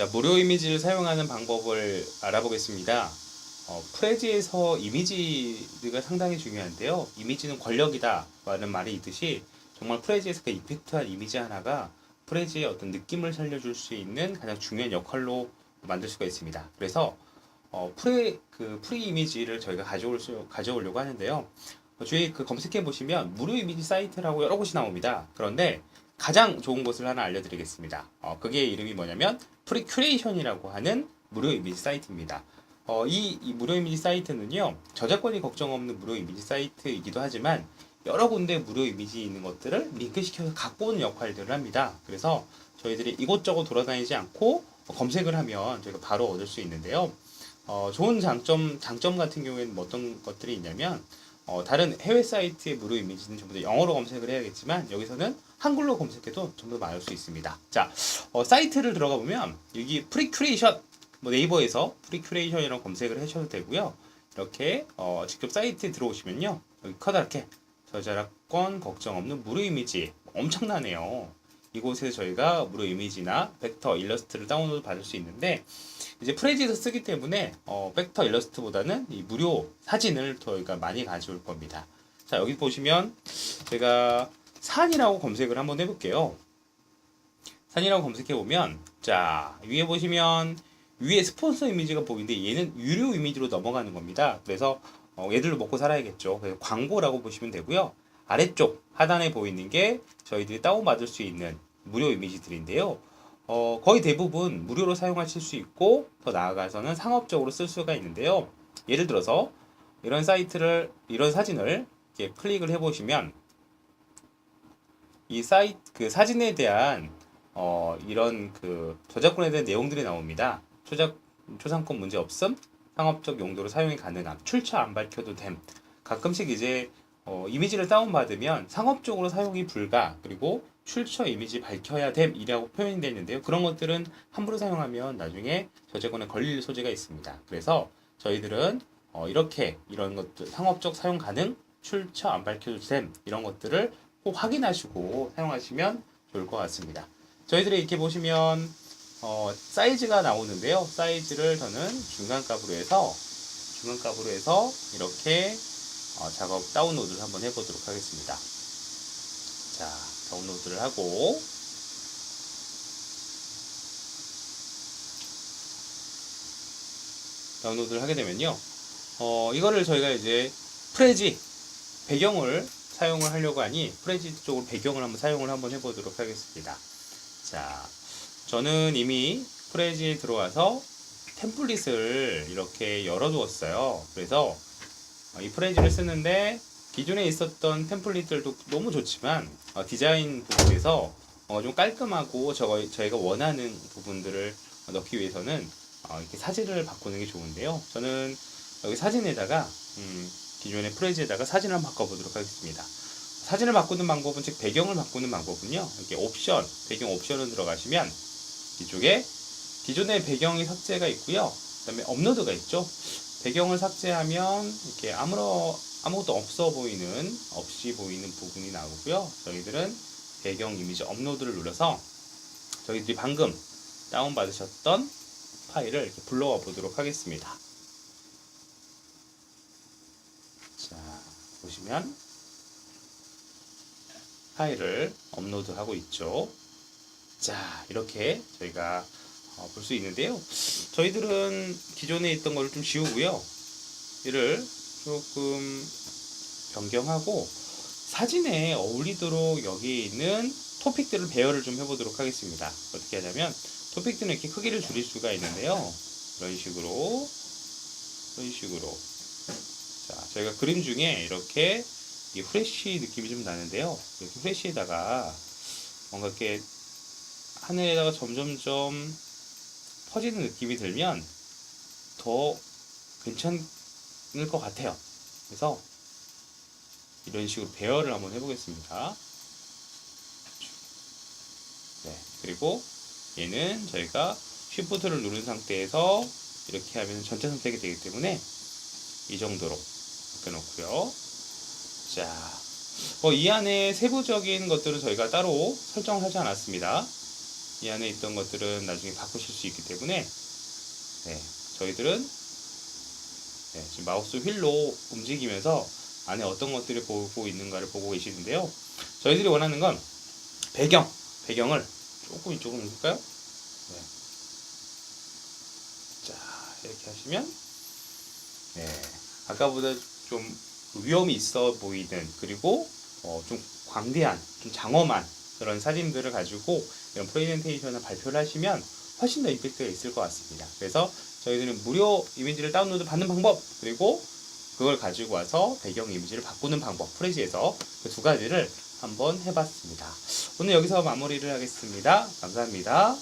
자, 무료 이미지를 사용하는 방법을 알아보겠습니다. 어, 프레지에서 이미지가 상당히 중요한데요. 이미지는 권력이다 라는 말이 있듯이 정말 프레지에서 그 이펙트한 이미지 하나가 프레지의 어떤 느낌을 살려줄 수 있는 가장 중요한 역할로 만들 수가 있습니다. 그래서 어, 프레 그 프리 이미지를 저희가 가져올 수, 가져오려고 하는데요. 어, 주위 그 검색해 보시면 무료 이미지 사이트라고 여러 곳이 나옵니다. 그런데 가장 좋은 곳을 하나 알려드리겠습니다. 어, 그게 이름이 뭐냐면 프리큐레이션이라고 하는 무료 이미지 사이트입니다. 어, 이, 이 무료 이미지 사이트는요 저작권이 걱정 없는 무료 이미지 사이트이기도 하지만 여러 군데 무료 이미지 있는 것들을 링크시켜서 갖고 오는 역할들을 합니다. 그래서 저희들이 이곳저곳 돌아다니지 않고 검색을 하면 저희가 바로 얻을 수 있는데요. 어, 좋은 장점, 장점 같은 경우에는 뭐 어떤 것들이 있냐면 어, 다른 해외 사이트의 무료 이미지는 전부 다 영어로 검색을 해야겠지만 여기서는 한글로 검색해도 전부 다 많을 수 있습니다. 자, 어, 사이트를 들어가 보면 여기 프리큐레이션 뭐 네이버에서 프리큐레이션이라고 검색을 하셔도 되고요. 이렇게 어, 직접 사이트에 들어오시면요. 여기 커다랗게 저작권 걱정 없는 무료 이미지 엄청나네요. 이곳에서 저희가 무료 이미지나 벡터 일러스트를 다운로드 받을 수 있는데 이제 프레지에서 쓰기 때문에 어, 벡터 일러스트보다는 이 무료 사진을 저희가 많이 가져올 겁니다. 자 여기 보시면 제가 산이라고 검색을 한번 해볼게요. 산이라고 검색해 보면 자 위에 보시면 위에 스폰서 이미지가 보이는데 얘는 유료 이미지로 넘어가는 겁니다. 그래서 어, 얘들로 먹고 살아야겠죠. 그래서 광고라고 보시면 되고요. 아래쪽 하단에 보이는 게 저희들이 다운받을 수 있는 무료 이미지들인데요. 어, 거의 대부분 무료로 사용하실 수 있고 더 나아가서는 상업적으로 쓸 수가 있는데요. 예를 들어서 이런 사이트를 이런 사진을 이렇게 클릭을 해보시면 이 사이트 그 사진에 대한 어, 이런 그 저작권에 대한 내용들이 나옵니다. 초작 초상권 문제 없음, 상업적 용도로 사용이 가능함, 출처 안 밝혀도 됨. 가끔씩 이제 어, 이미지를 다운받으면 상업적으로 사용이 불가 그리고 출처 이미지 밝혀야 됨이라고 표현이 되어 있는데요. 그런 것들은 함부로 사용하면 나중에 저작권에 걸릴 소지가 있습니다. 그래서 저희들은 어, 이렇게 이런 것들 상업적 사용 가능, 출처 안 밝혀도 됨 이런 것들을 꼭 확인하시고 사용하시면 좋을 것 같습니다. 저희들이 이렇게 보시면 어, 사이즈가 나오는데요. 사이즈를 저는 중간값으로 해서 중간값으로 해서 이렇게 어, 작업 다운로드를 한번 해보도록 하겠습니다. 자, 다운로드를 하고 다운로드를 하게 되면요. 어, 이거를 저희가 이제 프레지 배경을 사용을 하려고 하니 프레지 쪽으로 배경을 한번 사용을 한번 해보도록 하겠습니다. 자, 저는 이미 프레지에 들어와서 템플릿을 이렇게 열어두었어요. 그래서 이 프레지를 쓰는데 기존에 있었던 템플릿들도 너무 좋지만 어, 디자인 부분에서 어, 좀 깔끔하고 저, 저희가 원하는 부분들을 넣기 위해서는 어, 이렇게 사진을 바꾸는 게 좋은데요. 저는 여기 사진에다가 음, 기존의 프레지에다가 사진을 한번 바꿔보도록 하겠습니다. 사진을 바꾸는 방법은 즉 배경을 바꾸는 방법은요. 이렇게 옵션, 배경 옵션을 들어가시면 이쪽에 기존의 배경이 삭제가 있고요. 그다음에 업로드가 있죠. 배경을 삭제하면 이렇게 아무런 아무것도 없어 보이는 없이 보이는 부분이 나오고요. 저희들은 배경 이미지 업로드를 눌러서 저희들이 방금 다운 받으셨던 파일을 이렇게 불러와 보도록 하겠습니다. 자 보시면 파일을 업로드하고 있죠. 자 이렇게 저희가 어, 볼수 있는데요. 저희들은 기존에 있던 걸 좀 지우고요. 이를 조금 변경하고 사진에 어울리도록 여기 있는 토픽들을 배열을 좀 해보도록 하겠습니다. 어떻게 하냐면 토픽들은 이렇게 크기를 줄일 수가 있는데요. 이런 식으로 이런 식으로 자 저희가 그림 중에 이렇게 이 프레쉬 느낌이 좀 나는데요. 이렇게 프레쉬에다가 뭔가 이렇게 하늘에다가 점점점 퍼지는 느낌이 들면 더 괜찮 을것 같아요. 그래서 이런 식으로 배열을 한번 해보겠습니다. 네, 그리고 얘는 저희가 쉬프트를 누른 상태에서 이렇게 하면 전체 선택이 되기 때문에 이 정도로 바꿔놓고요. 자, 어, 이 안에 세부적인 것들은 저희가 따로 설정하지 않았습니다. 이 안에 있던 것들은 나중에 바꾸실 수 있기 때문에 네, 저희들은 네, 지금 마우스 휠로 움직이면서 안에 어떤 것들이 보고 있는가를 보고 계시는데요. 저희들이 원하는 건 배경, 배경을 조금 이쪽으로 옮길까요? 네. 자, 이렇게 하시면 네, 아까보다 좀 위험이 있어 보이는 그리고 어, 좀 광대한, 좀 장엄한 그런 사진들을 가지고 이런 프레젠테이션을 발표를 하시면 훨씬 더 임팩트가 있을 것 같습니다. 그래서 저희들은 무료 이미지를 다운로드 받는 방법 그리고 그걸 가지고 와서 배경 이미지를 바꾸는 방법 프레지에서 그 두 가지를 한번 해봤습니다. 오늘 여기서 마무리를 하겠습니다. 감사합니다.